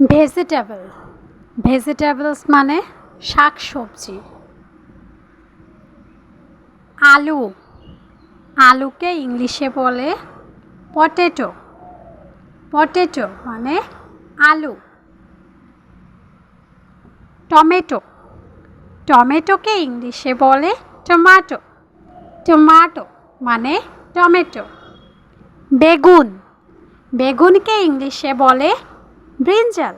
Vegetable vegetables মানে শাক সবজি আলু। আলুকে ইংলিশে বলে পটেটো পটেটো মানে আলু। টমেটো টমেটোকে ইংলিশে বলে টমাটো টমাটো মানে টমেটো বেগুন। বেগুনকে ইংলিশে বলে ব্রিঞ্জাল।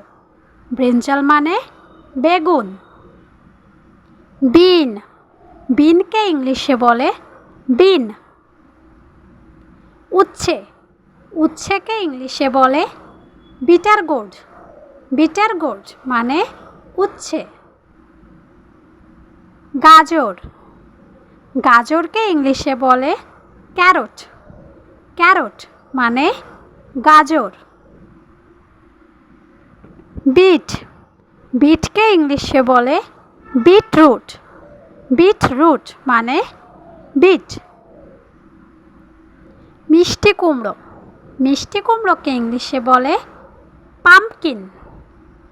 ব্রিঞ্জাল মানে বেগুন। বিন। বিনকে ইংলিশে বলে বিন। উচ্ছে। উচ্ছেকে ইংলিশে বলে বিটার গোর্ড। বিটার গোর্ড মানে উচ্ছে। গাজর। গাজরকে ইংলিশে বলে ক্যারট। ক্যারট মানে গাজর। বিট বিটকে ইংলিশে বলে বিটরুট বিটরুট মানে বিট মিষ্টি কুমড়ো. মিষ্টি কুমড়োকে ইংলিশে বলে পাম্পকিন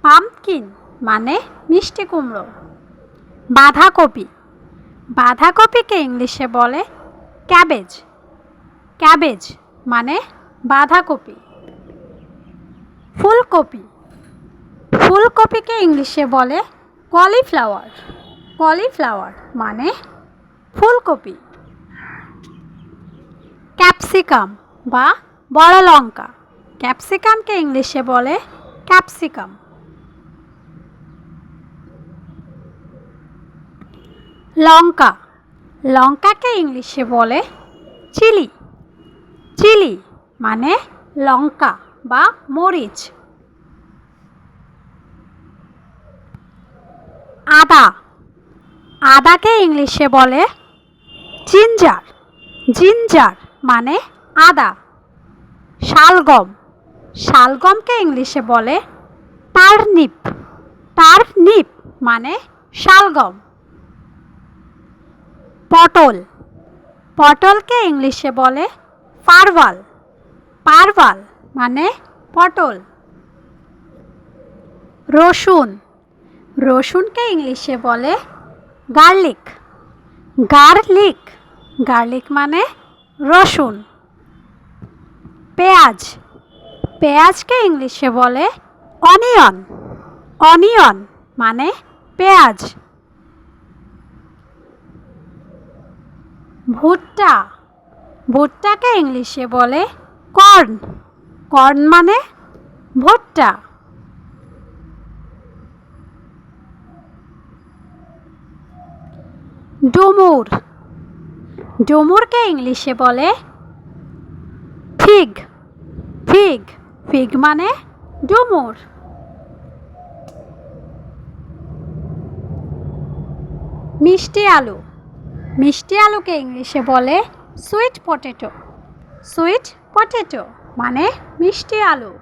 পাম্পকিন মানে মিষ্টি কুমড়ো। বাঁধাকপি। বাঁধাকপিকে ইংলিশে বলে ক্যাবেজ ক্যাবেজ মানে বাঁধাকপি। ফুলকপি। ফুলকপিকে ইংলিশে বলে কলিফ্লাওয়ার। কলিফ্লাওয়ার মানে ফুলকপি। ক্যাপসিকাম বা বড় লঙ্কা। ক্যাপসিকামকে ইংলিশে বলে ক্যাপসিকাম। লঙ্কা। লঙ্কাকে ইংলিশে বলে চিলি। চিলি মানে লঙ্কা বা মরিচ। আদা। আদাকে ইংলিশে বলে জিঞ্জার। জিঞ্জার মানে আদা। শালগম। শালগমকে ইংলিশে বলে টার্নিপ টার্নিপ মানে শালগম। পটল। পটলকে ইংলিশে বলে পারওয়াল। পারওয়াল মানে পটল। রসুন। রসুনকে ইংলিশে বলে গার্লিক। গার্লিক। গার্লিক মানে রসুন। পেঁয়াজ। পেঁয়াজকে ইংলিশে বলে অনিয়ন। অনিয়ন মানে পেঁয়াজ। ভুট্টা। ভুট্টাকে ইংলিশে বলে কর্ন। কর্ন মানে ভুট্টা। ডুমুর। ডুমুরকে ইংলিশে বলে? ফিগ। ফিগ। ফিগ মানে ডুমুর। মিষ্টি আলু। মিষ্টি আলুকে ইংলিশে বলে সুইট পটেটো। সুইট পটেটো মানে মিষ্টি আলু।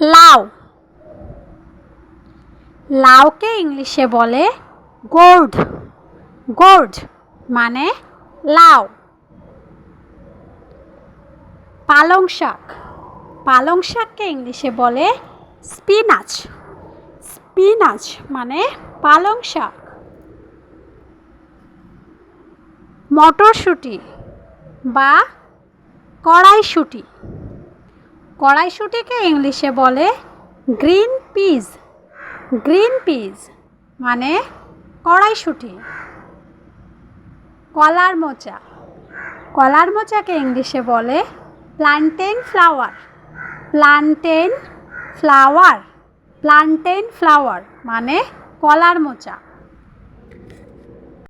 লাউ। লাউকে ইংলিশে বলে গোর্ড গোর্ড মানে লাউ পালং শাক। পালং শাককে ইংলিশে বলে স্পিনাচ। স্পিনাচ মানে পালং শাক। মটরশুঁটি বা কড়াইশুঁটি। কড়াইশুঁটিকে ইংলিশে বলে গ্রিন পিস গ্রিন পিস মানে কড়াইশুঁটি। কলার মোচা। কলার মোচাকে ইংলিশে বলে plantain flower plantain flower plantain flower মানে কলার মোচা।